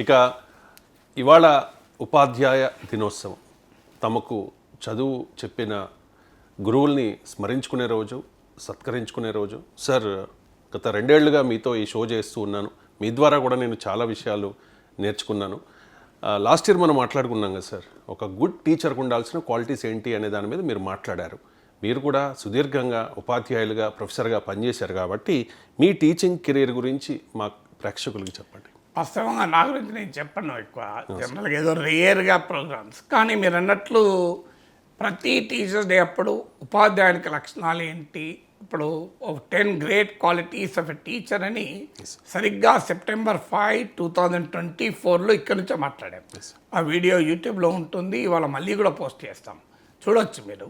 ఇక ఇవాళ ఉపాధ్యాయ దినోత్సవం. తమకు చదువు చెప్పిన గురువుల్ని స్మరించుకునే రోజు సత్కరించుకునే రోజు. సార్ గత రెండేళ్ళుగా మీతో ఈ షో చేస్తూ ఉన్నాను. మీ ద్వారా కూడా నేను చాలా విషయాలు నేర్చుకున్నాను. లాస్ట్ ఇయర్ మనం మాట్లాడుకున్నాం కదా సార్. ఒక గుడ్ టీచర్కు ఉండాల్సిన క్వాలిటీస్ ఏంటి అనే దాని మీద మీరు మాట్లాడారు. మీరు కూడా సుదీర్ఘంగా ఉపాధ్యాయులుగా ప్రొఫెసర్గా పనిచేశారు కాబట్టి మీ టీచింగ్ కెరీర్ గురించి మా ప్రేక్షకులకి చెప్పండి. వాస్తవంగా నా గురించి నేను చెప్పను ఎక్కువ. జనరల్గా ఏదో రేర్గా ప్రోగ్రామ్స్. కానీ మీరు అన్నట్లు ప్రతి టీచర్స్ డే అప్పుడు ఉపాధ్యాయునికి లక్షణాలు ఏంటి? ఇప్పుడు ten great qualities of a teacher అని సరిగ్గా September five two thousand twenty ఫోర్లో ఇక్కడ నుంచే మాట్లాడాం. ఆ వీడియో యూట్యూబ్లో ఉంటుంది ఇవాళ మళ్ళీ కూడా పోస్ట్ చేస్తాం. చూడొచ్చు మీరు.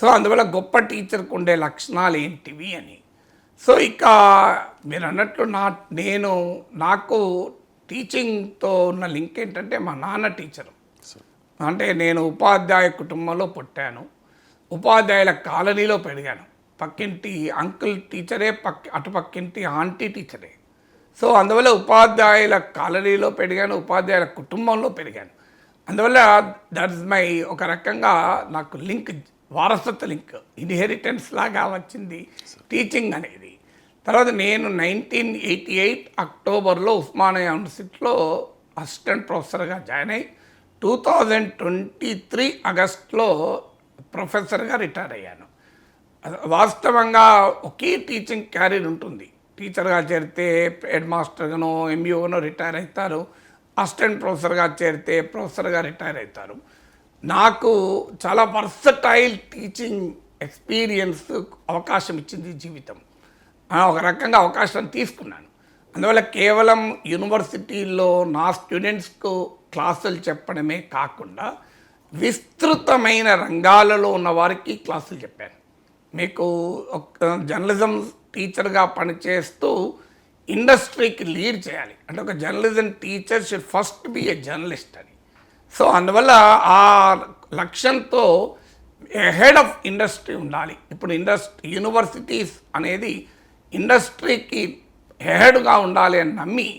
సో అందువల్ల గొప్ప టీచర్కి ఉండే లక్షణాలు ఏంటివి అని. సో ఇక మీరు అన్నట్లు నా నేను నాకు టీచింగ్తో ఉన్న లింక్ ఏంటంటే మా నాన్న టీచరు. అంటే నేను ఉపాధ్యాయ కుటుంబంలో పుట్టాను. ఉపాధ్యాయుల కాలనీలో పెరిగాను. పక్కింటి అంకుల్ టీచరే పక్క అటు పక్కింటి ఆంటీ టీచరే. సో అందువల్ల ఉపాధ్యాయుల కాలనీలో పెరిగాను ఉపాధ్యాయుల కుటుంబంలో పెరిగాను. అందువల్ల దట్ ఇస్ మై ఒక రకంగా నాకు లింక్ వారసత్వ లింక్ ఇన్హెరిటెన్స్ లాగా వచ్చింది. టీచింగ్ అనేది. తర్వాత నేను నైన్టీన్ ఎయిటీ ఎయిట్ అక్టోబర్లో ఉస్మానియా యూనివర్సిటీలో అసిస్టెంట్ ప్రొఫెసర్గా జాయిన్ అయ్యి టూ థౌజండ్ ట్వంటీ త్రీ ఆగస్ట్లో ప్రొఫెసర్గా రిటైర్ అయ్యాను. వాస్తవంగా ఒకే టీచింగ్ క్యారీర్ ఉంటుంది. టీచర్గా చేరితే హెడ్ మాస్టర్గానో ఎంఈఓనో రిటైర్ అవుతారు. అసిస్టెంట్ ప్రొఫెసర్గా చేరితే ప్రొఫెసర్గా రిటైర్ అవుతారు. నాకు చాలా వర్సటైల్ టీచింగ్ ఎక్స్పీరియన్స్ అవకాశం ఇచ్చింది జీవితం. ఒక రకంగా అవకాశం తీసుకున్నాను. అందువల్ల కేవలం యూనివర్సిటీల్లో నా స్టూడెంట్స్కు క్లాసులు చెప్పడమే కాకుండా విస్తృతమైన రంగాలలో ఉన్న వారికి క్లాసులు చెప్పాను. మీకు ఒక జర్నలిజం టీచర్గా పనిచేస్తూ ఇండస్ట్రీకి లీడ్ చేయాలి. అంటే ఒక journalism teacher should first be a journalist అని. సో అందువల్ల ఆ లక్ష్యంతో హెడ్ ఆఫ్ ఇండస్ట్రీ ఉండాలి. ఇప్పుడు ఇండస్ట్రీ యూనివర్సిటీస్ అనేది ఇండస్ట్రీకి హెహెడ్గా ఉండాలి అని నమ్మి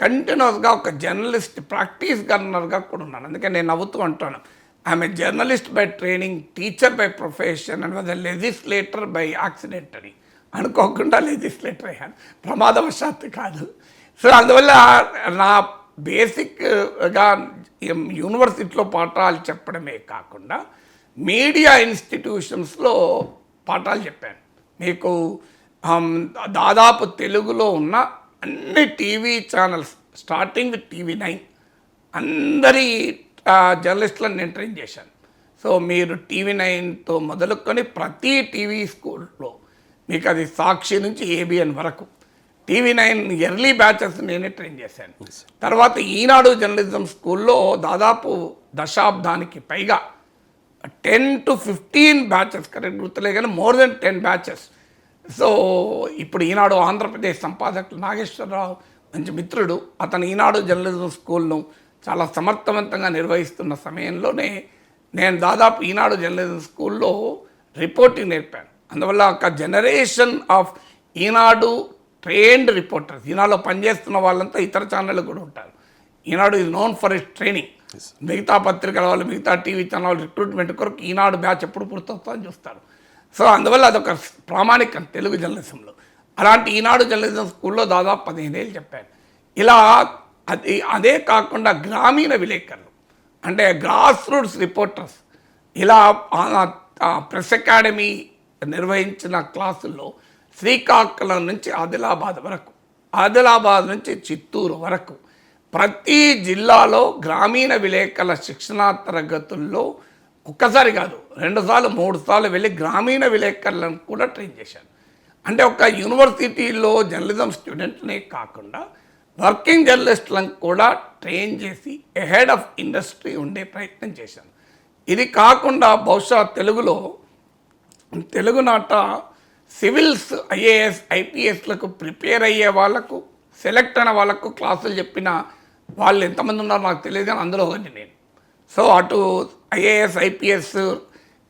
కంటిన్యూస్గా ఒక జర్నలిస్ట్ ప్రాక్టీస్ గవర్నర్గా కూడా ఉన్నాను. అందుకే నేను నవ్వుతూ అంటాను ఆమె journalist by training teacher by profession and legislator by accident అని అనుకోకుండా లెజిస్లేటర్ అయ్యాను. ప్రమాదవశాత్తు కాదు. సో అందువల్ల నా బేసిక్గా యూనివర్సిటీలో పాఠాలు చెప్పడమే కాకుండా మీడియా ఇన్స్టిట్యూషన్స్లో పాఠాలు చెప్పాను. మీకు దాదాపు తెలుగులో ఉన్న అన్ని TV channels starting with TV nine అందరి జర్నలిస్టులను నేను ట్రైన్ చేశాను. సో మీరు టీవీ నైన్తో మొదలుకొని ప్రతి టీవీ స్కూల్లో మీకు అది సాక్షి నుంచి ఏబిఎన్ వరకు. టీవీ నైన్ ఎర్లీ బ్యాచెస్ నేనే ట్రైన్ చేశాను. తర్వాత ఈనాడు జర్నలిజం స్కూల్లో దాదాపు దశాబ్దానికి పైగా ten to fifteen batches correct గుర్తులే కానీ more than ten batches so ఇప్పుడు ఈనాడు ఆంధ్రప్రదేశ్ సంపాదకులు నాగేశ్వరరావు మంచి మిత్రుడు. అతను ఈనాడు జర్నలిజం స్కూల్ను చాలా సమర్థవంతంగా నిర్వహిస్తున్న సమయంలోనే నేను దాదాపు ఈనాడు జర్నలిజం స్కూల్లో రిపోర్టింగ్ నేర్పాను. అందువల్ల ఒక generation of Eenadu trained reporters ఈనాడులో పనిచేస్తున్న వాళ్ళంతా ఇతర ఛానళ్ళు కూడా ఉంటారు. ఈనాడు ఇది నోన్ ఫర్ ఇట్ ట్రైనింగ్. మిగతా పత్రికల వాళ్ళు మిగతా టీవీ ఛానల్ రిక్రూట్మెంట్ కొరకు ఈనాడు బ్యాచ్ ఎప్పుడు పూర్తవుతుందని చూస్తారు. సో అందువల్ల అదొక ప్రామాణికం తెలుగు జర్నలిజంలో. అలాంటి ఈనాడు జర్నలిజం స్కూల్లో దాదాపు పదిహేను ఏళ్ళు చెప్పాను ఇలా అది అదే కాకుండా గ్రామీణ విలేకరులు అంటే గ్రాస్ రూట్స్ రిపోర్టర్స్ ఇలా ప్రెస్ అకాడమీ నిర్వహించిన క్లాసుల్లో శ్రీకాకుళం నుంచి ఆదిలాబాద్ వరకు ఆదిలాబాద్ నుంచి చిత్తూరు వరకు ప్రతి జిల్లాలో గ్రామీణ విలేకరుల శిక్షణా తరగతుల్లో ఒక్కసారి కాదు రెండుసార్లు మూడు సార్లు వెళ్ళి గ్రామీణ విలేకరులను కూడా ట్రైన్ చేశాను అంటే ఒక యూనివర్సిటీలో జర్నలిజం స్టూడెంట్నే కాకుండా వర్కింగ్ జర్నలిస్టులను కూడా ట్రైన్ చేసి హెడ్ ఆఫ్ ఇండస్ట్రీ ఉండే ప్రయత్నం చేశాను ఇది కాకుండా బహుశా తెలుగులో తెలుగునాట సివిల్స్ ఐఏఎస్ ఐపీఎస్లకు ప్రిపేర్ అయ్యే వాళ్ళకు సెలెక్ట్ అయిన వాళ్ళకు క్లాసులు చెప్పిన వాళ్ళు ఎంతమంది ఉన్నారో నాకు తెలియదు కానీ అందులో ఒకటి నేను. సో అటు ఐఏఎస్ ఐపీఎస్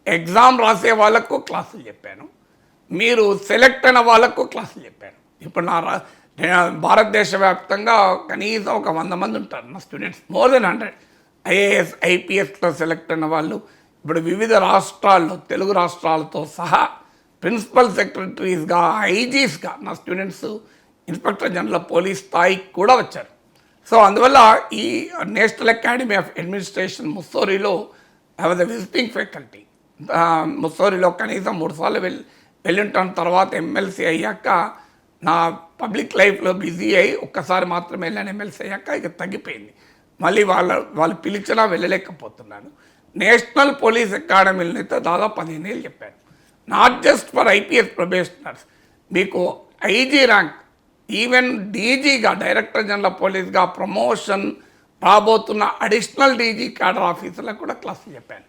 ఎగ్జామ్ రాసే వాళ్ళకు క్లాసులు చెప్పాను. మీరు సెలెక్ట్ అయిన వాళ్ళకు క్లాసులు చెప్పాను. ఇప్పుడు నా రా నేను భారతదేశ వ్యాప్తంగా కనీసం ఒక వంద మంది ఉంటారు నా students. More than hundred. IAS ఐపీఎస్లో select అయిన వాళ్ళు ఇప్పుడు వివిధ రాష్ట్రాల్లో తెలుగు రాష్ట్రాలతో సహా ప్రిన్సిపల్ సెక్రటరీస్గా ఐజీస్గా నా స్టూడెంట్స్ ఇన్స్పెక్టర్ జనరల్ పోలీస్ స్థాయికి కూడా వచ్చారు. సో అందువల్ల ఈ నేషనల్ అకాడమీ ఆఫ్ అడ్మినిస్ట్రేషన్ ముస్సోరిలో ఐ వాజ్ విజిటింగ్ ఫ్యాకల్టీ ముస్సోరిలో కనీసం మూడు సార్లు వెళ్ళి వెళ్ళింటాను. తర్వాత ఎమ్మెల్సీ అయ్యాక నా పబ్లిక్ లైఫ్లో బిజీ అయ్యి ఒక్కసారి మాత్రమే వెళ్ళాను. ఎమ్మెల్సీ అయ్యాక ఇక తగ్గిపోయింది. మళ్ళీ వాళ్ళ వాళ్ళు పిలిచినా వెళ్ళలేకపోతున్నాను. నేషనల్ పోలీస్ అకాడమీలో అయితే దాదాపు పదిహేను ఏళ్ళు చెప్పాను. Not just for IPS probationers మీకు ఐజీ ర్యాంక్ ఈవెన్ డీజీగా డైరెక్టర్ జనరల్ పోలీస్గా ప్రమోషన్ రాబోతున్న అడిషనల్ డీజీ క్యాడర్ ఆఫీసర్లకు కూడా క్లాసులు చెప్పాను.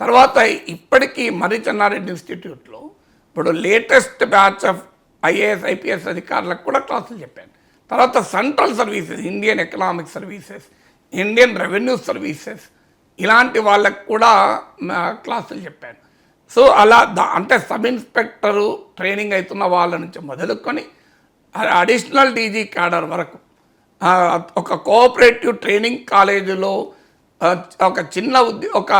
తర్వాత ఇప్పటికీ మరి చెన్నారెడ్డి ఇన్స్టిట్యూట్లో ఇప్పుడు latest batch of IAS IPS అధికారులకు కూడా క్లాసులు చెప్పాను. తర్వాత central services Indian economic services Indian revenue services ఇలాంటి వాళ్ళకు కూడా క్లాసులు చెప్పాను. సో అలా దా అంటే సబ్ ఇన్స్పెక్టరు ట్రైనింగ్ అవుతున్న వాళ్ళ నుంచి మొదలుకొని అడిషనల్ డీజీ క్యాడర్ వరకు ఒక కోఆపరేటివ్ ట్రైనింగ్ కాలేజీలో ఒక చిన్న ఉద్యో ఒక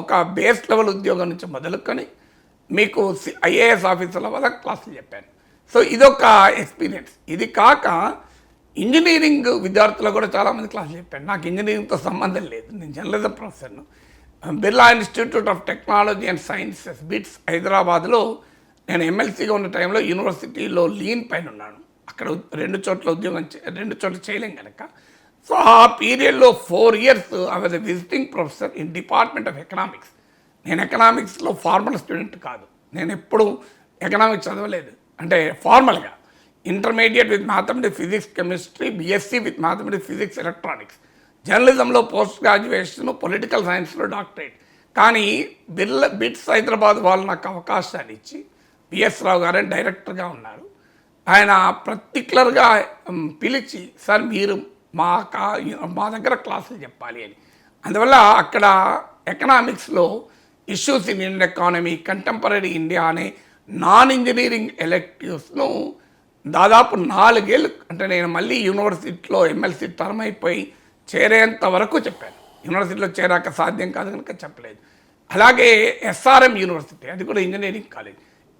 ఒక బేస్ లెవెల్ ఉద్యోగం నుంచి మొదలుకొని మీకు ఐఏఎస్ ఆఫీసర్ల వల్ల క్లాసులు చెప్పాను. సో ఇదొక ఎక్స్పీరియన్స్ ఇది కాక ఇంజనీరింగ్ విద్యార్థులు కూడా చాలామంది క్లాసులు చెప్పాను. నాకు ఇంజనీరింగ్తో సంబంధం లేదు. నేను journalism ప్రొఫెసర్ను. Birla institute of technology and sciences BITS హైదరాబాద్లో నేను ఎమ్మెల్సీగా ఉన్న టైంలో యూనివర్సిటీలో లీన్ పైన ఉన్నాను. అక్కడ రెండు చోట్ల ఉద్యోగం చే- రెండు చోట్ల చేయలేం కనుక సో ఆ పీరియడ్లో four years I was a visiting professor in department of economics. నేను ఎకనామిక్స్లో ఫార్మల్ స్టూడెంట్ కాదు. నేను ఎప్పుడు ఎకనామిక్స్ చదవలేదు. అంటే ఫార్మల్గా. Intermediate with mathematics physics chemistry BSc with mathematics physics electronics. జర్నలిజంలో పోస్ట్ గ్రాడ్యుయేషన్ పొలిటికల్ సైన్స్లో డాక్టరేట్. కానీ బిర్ల బిట్స్ హైదరాబాద్ వాళ్ళు నాకు అవకాశాన్ని ఇచ్చి పిఎస్ రావు గారని డైరెక్టర్గా ఉన్నారు. ఆయన పర్టికులర్గా పిలిచి సార్ మీరు మా కా మా దగ్గర క్లాసులు చెప్పాలి అని. అందువల్ల అక్కడ ఎకనామిక్స్లో issues in Indian economy contemporary India అనే నాన్ ఇంజనీరింగ్ ఎలెక్టివ్స్ను దాదాపు నాలుగేళ్ళు అంటే నేను మళ్ళీ యూనివర్సిటీలో ఎమ్మెల్సీ టర్మ్ అయిపోయి చేరేంత వరకు చెప్పాను. యూనివర్సిటీలో చేరాక సాధ్యం కాదు కనుక చెప్పలేదు. అలాగే ఎస్ఆర్ఎం యూనివర్సిటీ అది కూడా ఇంజనీరింగ్ కాలేజ్.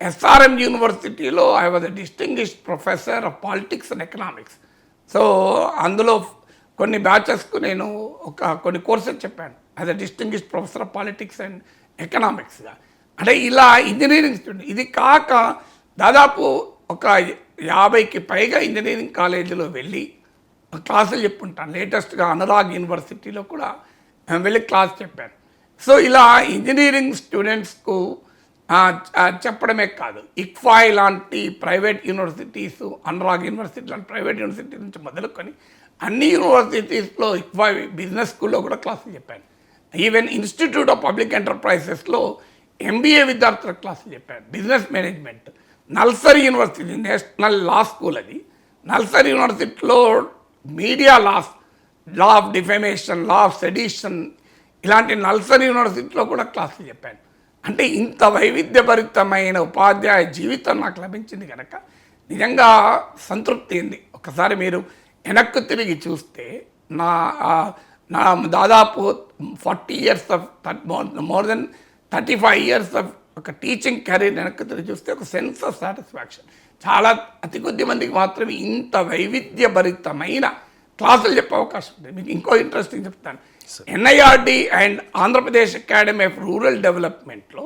ఎస్ఆర్ఎం యూనివర్సిటీలో I was a distinguished professor of politics and economics so అందులో కొన్ని బ్యాచెస్కు నేను ఒక కొన్ని కోర్సెస్ చెప్పాను. As a distinguish professor of politics and ఎకనామిక్స్గా అంటే ఇలా ఇంజనీరింగ్ స్టూడెంట్ ఇది కాక దాదాపు ఒక యాభైకి పైగా ఇంజనీరింగ్ కాలేజీలో వెళ్ళి క్లాసులు చెప్పుంటాను. లేటెస్ట్గా అనురాగ్ యూనివర్సిటీలో కూడా వెళ్ళి క్లాస్ చెప్పాను. సో ఇలా ఇంజనీరింగ్ స్టూడెంట్స్కు చెప్పడమే కాదు. ఇక్ఫాయ్ లాంటి ప్రైవేట్ యూనివర్సిటీస్ అనురాగ్ యూనివర్సిటీ లాంటి ప్రైవేట్ యూనివర్సిటీ నుంచి మొదలుకొని అన్ని యూనివర్సిటీస్లో ఇక్ఫాయ్ బిజినెస్ స్కూల్లో కూడా క్లాసులు చెప్పాను. ఈవెన్ ఇన్స్టిట్యూట్ ఆఫ్ పబ్లిక్ ఎంటర్ప్రైజెస్లో ఎంబీఏ విద్యార్థుల క్లాసులు చెప్పాను. Business management NALSAR university national law school అది. నల్సరీ యూనివర్సిటీలో media laws law of defamation law of sedition ఇలాంటి నల్సరీ యూనివర్సిటీలో కూడా క్లాసులు చెప్పాను. అంటే ఇంత వైవిధ్యభరితమైన ఉపాధ్యాయ జీవితం నాకు లభించింది కనుక నిజంగా సంతృప్తి ఉంది. ఒకసారి మీరు వెనక్కు తిరిగి చూస్తే నా నా దాదాపు forty years of more than thirty five years of ఒక టీచింగ్ కెరీర్ వెనక్కి తిరిగి చూస్తే ఒక సెన్స్ ఆఫ్ సాటిస్ఫాక్షన్. చాలా అతి కొద్ది మందికి మాత్రమే ఇంత వైవిధ్యభరితమైన క్లాసులు చెప్పే అవకాశం ఉంది. మీకు ఇంకో ఇంట్రెస్టింగ్ చెప్తాను. NIRD and Andhra Pradesh academy of rural డెవలప్మెంట్లో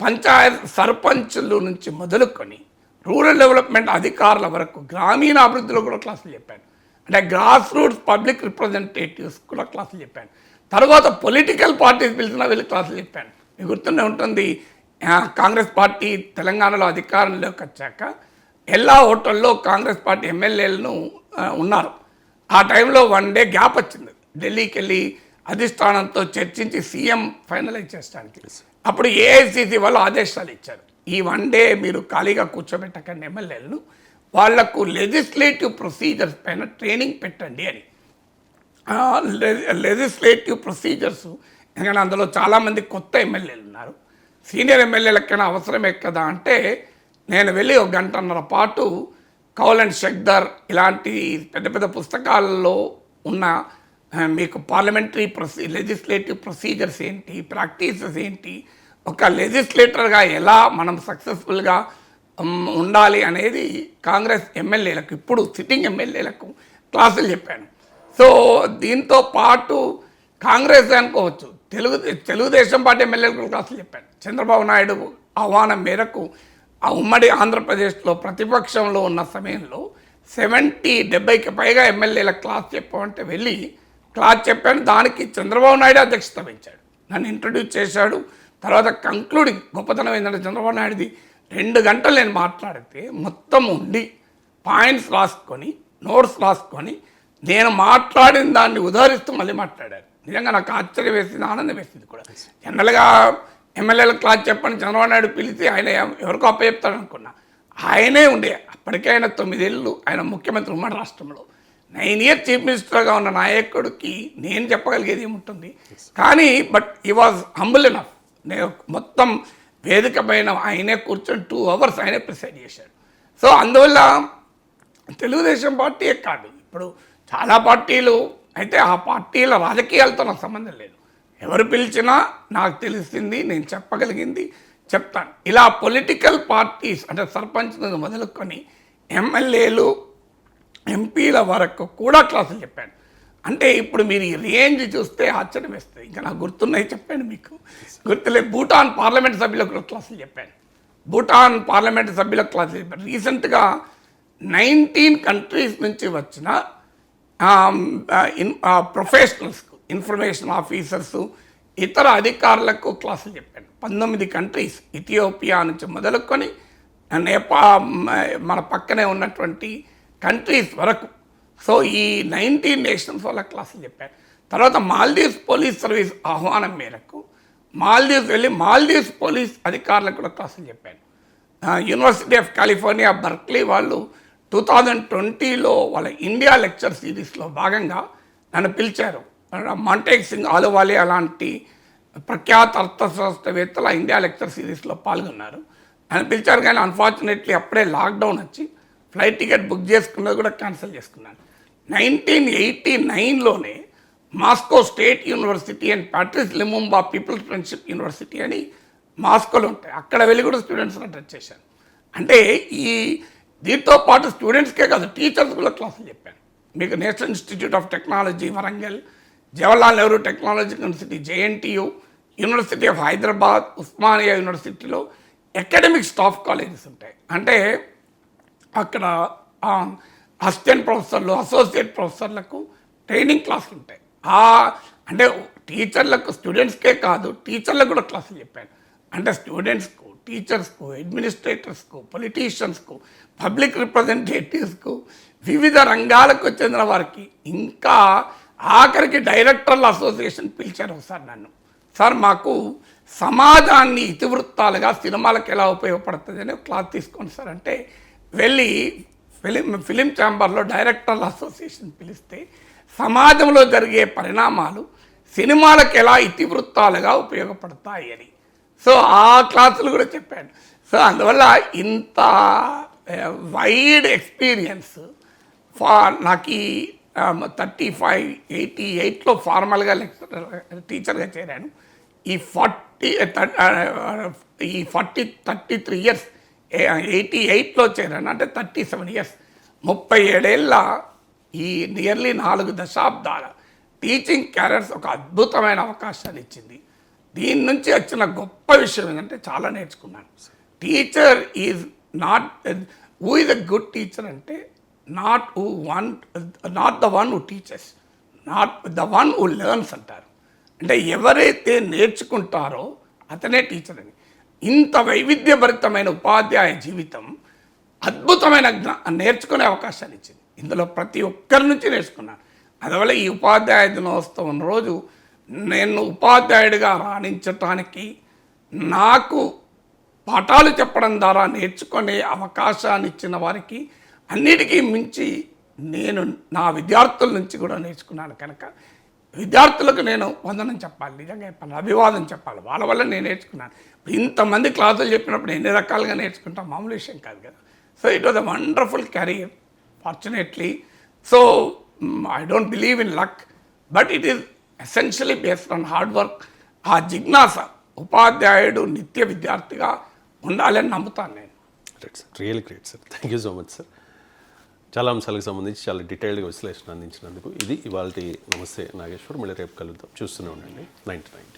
పంచాయత్ సర్పంచ్లు నుంచి మొదలుకొని రూరల్ డెవలప్మెంట్ అధికారుల వరకు గ్రామీణ అభివృద్ధిలో కూడా క్లాసులు చెప్పాను. అంటే గ్రాస్ రూట్స్ పబ్లిక్ రిప్రజెంటేటివ్స్ కూడా క్లాసులు చెప్పాను. తర్వాత పొలిటికల్ పార్టీస్ పిలిచిన వెళ్ళి క్లాసులు చెప్పాను. మీ గుర్తుండే ఉంటుంది కాంగ్రెస్ పార్టీ తెలంగాణలో అధికారంలోకి వచ్చాక ఎల్లా హోటల్లో కాంగ్రెస్ పార్టీ ఎమ్మెల్యేలను ఉన్నారు. ఆ టైంలో వన్ డే గ్యాప్ వచ్చింది. ఢిల్లీకి వెళ్ళి అధిష్టానంతో చర్చించి సీఎం ఫైనలైజ్ చేసడానికి అప్పుడు ఏఐసిసి వాళ్ళు ఆదేశాలు ఇచ్చారు. ఈ వన్ డే మీరు ఖాళీగా కూర్చోబెట్టకండి ఎమ్మెల్యేలను. వాళ్ళకు లెజిస్లేటివ్ ప్రొసీజర్స్ పైన ట్రైనింగ్ పెట్టండి అని. లెజిస్లేటివ్ ప్రొసీజర్స్ ఎందుకంటే అందులో చాలామంది కొత్త ఎమ్మెల్యేలు ఉన్నారు. సీనియర్ ఎమ్మెల్యేలకైనా అవసరమే కదా అంటే నేను వెళ్ళి ఒక గంటన్నర పాటు కౌల్ అండ్ షెక్దర్ ఇలాంటి పెద్ద పెద్ద పుస్తకాలలో ఉన్న మీకు పార్లమెంటరీ ప్రొసీ లెజిస్లేటివ్ ప్రొసీజర్స్ ఏంటి ప్రాక్టీసెస్ ఏంటి ఒక లెజిస్లేటర్గా ఎలా మనం సక్సెస్ఫుల్గా ఉండాలి అనేది కాంగ్రెస్ ఎమ్మెల్యేలకు ఇప్పుడు సిట్టింగ్ ఎమ్మెల్యేలకు క్లాసులు చెప్పాను. సో దీంతో పాటు కాంగ్రెస్ అనుకోవచ్చు తెలుగు తెలుగుదేశం పార్టీ ఎమ్మెల్యేలకు క్లాసులు చెప్పాను. చంద్రబాబు నాయుడు ఆహ్వానం మేరకు ఆ ఉమ్మడి ఆంధ్రప్రదేశ్లో ప్రతిపక్షంలో ఉన్న సమయంలో సెవెంటీ డెబ్బైకి పైగా ఎమ్మెల్యేల క్లాస్ చెప్పమంటే వెళ్ళి క్లాస్ చెప్పాను దానికి చంద్రబాబు నాయుడు అధ్యక్షత వహించాడు. నన్ను ఇంట్రడ్యూస్ చేశాడు. తర్వాత కంక్లూడింగ్ గొప్పతనం ఏంటంటే చంద్రబాబు నాయుడుది రెండు గంటలు నేను మాట్లాడితే మొత్తం ఉండి పాయింట్స్ రాసుకొని నోట్స్ రాసుకొని నేను మాట్లాడిన దాన్ని ఉదహరిస్తూ మళ్ళీ మాట్లాడారు. నిజంగా నాకు ఆశ్చర్యం వేసింది ఆనందం వేసింది కూడా. జనరల్గా ఎమ్మెల్యేల క్లాస్ చెప్పని చంద్రబాబు నాయుడు పిలిచి ఆయన ఎవరికో అప్పచెప్తాడు అనుకున్నా ఆయనే ఉండే. అప్పటికే ఆయన తొమ్మిదేళ్ళు ఆయన ముఖ్యమంత్రి ఉమ్మడి రాష్ట్రంలో. నైన్ ఇయర్ చీఫ్ మినిస్టర్గా ఉన్న నాయకుడికి నేను చెప్పగలిగేది ఏముంటుంది? కానీ బట్ ఈ వాజ్ హంబుల్ ఎనఫ్ నేను మొత్తం వేదిక పైన ఆయనే కూర్చొని టూ అవర్స్ ఆయనే ప్రిసైడ్ చేశాడు. సో అందువల్ల తెలుగుదేశం పార్టీయే కాదు. ఇప్పుడు చాలా పార్టీలు అయితే ఆ పార్టీల రాజకీయాలతో నాకు సంబంధం లేదు. ఎవరు పిలిచినా నాకు తెలిసింది నేను చెప్పగలిగింది చెప్తాను. ఇలా పొలిటికల్ పార్టీస్ అంటే సర్పంచ్ మొదలుకొని ఎమ్మెల్యేలు ఎంపీల వరకు కూడా క్లాసులు చెప్పాను. అంటే ఇప్పుడు మీరు ఈ రేంజ్ చూస్తే ఆశ్చర్యం వేస్తుంది. ఇంకా నాకు గుర్తున్నాయి చెప్పాను మీకు. గుర్తులే భూటాన్ పార్లమెంట్ సభ్యులకు కూడా క్లాసులు చెప్పాను. భూటాన్ పార్లమెంట్ సభ్యులకు క్లాసులు చెప్పాను. రీసెంట్గా నైన్టీన్ కంట్రీస్ నుంచి వచ్చిన ప్రొఫెషనల్స్కు ఇన్ఫర్మేషన్ ఆఫీసర్స్ ఇతర అధికారులకు క్లాసులు చెప్పాను. పంతొమ్మిది కంట్రీస్ ఇథియోపియా నుంచి మొదలుకొని నేపా మన పక్కనే ఉన్నటువంటి కంట్రీస్ వరకు. సో ఈ నైన్టీన్ నేషన్స్ వాళ్ళ క్లాసులు చెప్పారు. తర్వాత మాల్దీవ్స్ పోలీస్ సర్వీస్ ఆహ్వానం మేరకు మాల్దీవ్స్ వెళ్ళి మాల్దీవ్స్ పోలీస్ అధికారులకు కూడా క్లాసులు చెప్పాను యూనివర్సిటీ ఆఫ్ కాలిఫోర్నియా బర్క్లీ వాళ్ళు టూ థౌజండ్ ట్వంటీలో వాళ్ళ ఇండియా లెక్చర్ సిరీస్లో భాగంగా నన్ను పిలిచారు. మాంటేక్ సింగ్ ఆలువాలి అలాంటి ప్రఖ్యాత అర్థశాస్త్రవేత్తలు ఆ ఇండియా లెక్చర్ సిరీస్లో పాల్గొన్నారు. నన్ను పిలిచారు కానీ అన్ఫార్చునేట్లీ అప్పుడే లాక్డౌన్ వచ్చి ఫ్లైట్ టికెట్ బుక్ చేసుకున్నది కూడా క్యాన్సిల్ చేసుకున్నాను. Nineteen eighty నైన్లోనే Moscow state university and Patrice Lumumba peoples friendship university అని మాస్కోలో ఉంటాయి. అక్కడ వెళ్ళి కూడా స్టూడెంట్స్ని అటెండ్ చేశాను. అంటే ఈ దీంతో పాటు స్టూడెంట్స్కే కాదు టీచర్స్ కూడా క్లాసులు చెప్పాను మీకు national institute of technology Warangal Jawaharlal Nehru technology university JNTU university of Hyderabad Osmania యూనివర్సిటీలో అకాడమిక్ స్టాఫ్ కాలేజెస్ ఉంటాయి. అంటే అక్కడ అసిస్టెంట్ ప్రొఫెసర్లు అసోసియేట్ ప్రొఫెసర్లకు ట్రైనింగ్ క్లాసులు ఉంటాయి. ఆ అంటే టీచర్లకు స్టూడెంట్స్కే కాదు టీచర్లకు కూడా క్లాసులు చెప్పాను. అంటే స్టూడెంట్స్కు టీచర్స్కు అడ్మినిస్ట్రేటర్స్కు పొలిటీషియన్స్కు పబ్లిక్ రిప్రజెంటేటివ్స్కు వివిధ రంగాలకు చెందిన వారికి ఇంకా ఆఖరికి డైరెక్టర్ల అసోసియేషన్ పిలిచారు ఒకసారి నన్ను. సార్ మాకు సమాజాన్ని ఇతివృత్తాలుగా సినిమాలకు ఎలా ఉపయోగపడుతుంది అని క్లాస్ తీసుకోండి సార్ అంటే వెళ్ళి ఫిలిం ఫిలిం ఛాంబర్లో డైరెక్టర్ల అసోసియేషన్ పిలిస్తే సమాజంలో జరిగే పరిణామాలు సినిమాలకు ఎలా ఇతివృత్తాలుగా ఉపయోగపడతాయి అని సో ఆ క్లాసులు కూడా చెప్పాను. సో అందువల్ల ఇంత వైడ్ ఎక్స్పీరియన్స్ ఫా నాకు ఈ థర్టీ ఫైవ్ ఎయిటీ ఎయిట్లో ఫార్మల్గా లెక్చర్ టీచర్గా చేరాను. ఈ ఫార్టీ ఈ forty thirty three years eighty ఎయిట్లో చేరాను. అంటే థర్టీ సెవెన్ ఇయర్స్. ముప్పై ఏడేళ్ళ ఈ నియర్లీ నాలుగు దశాబ్దాల టీచింగ్ క్యారియర్స్ ఒక అద్భుతమైన అవకాశాన్ని ఇచ్చింది. దీని నుంచి వచ్చిన గొప్ప విషయం ఏంటంటే చాలా నేర్చుకున్నాను. Teacher is not who is a good teacher అంటే not who one not the one who teachers not the one who learns అంటారు. అంటే ఎవరైతే నేర్చుకుంటారో అతనే టీచర్ అని. ఇంత వైవిధ్యభరితమైన ఉపాధ్యాయ జీవితం అద్భుతమైన జ్ఞా నేర్చుకునే అవకాశాన్ని ఇచ్చింది. ఇందులో ప్రతి ఒక్కరి నుంచి నేర్చుకున్నాను అందువల్ల ఈ ఉపాధ్యాయ దినోత్సవం రోజు నేను ఉపాధ్యాయుడిగా రాణించటానికి నాకు పాఠాలు చెప్పడం ద్వారా నేర్చుకునే అవకాశాన్ని ఇచ్చిన వారికి అన్నిటికీ మించి నేను నా విద్యార్థుల నుంచి కూడా నేర్చుకున్నాను కనుక విద్యార్థులకు నేను వందనం చెప్పాలి నిజంగా చెప్పాలి అభివాదం చెప్పాలి. వాళ్ళ వల్ల నేను నేర్చుకున్నాను. ఇంతమంది క్లాసులు చెప్పినప్పుడు ఎన్ని రకాలుగా నేర్చుకుంటాం? మామూలు విషయం కాదు కదా. So it was a wonderful career fortunately so I don't believe in luck but it is essentially based on hard work ఆ జిజ్ఞాస ఉపాధ్యాయుడు నిత్య విద్యార్థిగా ఉండాలని నమ్ముతాను నేను. Great sir real great sir thank you so much sir చాలా అంశాలకు సంబంధించి చాలా డీటెయిల్డ్గా విశ్లేషణ అందించినందుకు ఇది ఇవాళ నమస్తే నాగేశ్వర్. మళ్ళీ రేపు కలుద్దాం. చూస్తూనే ఉండండి. Ninety nine.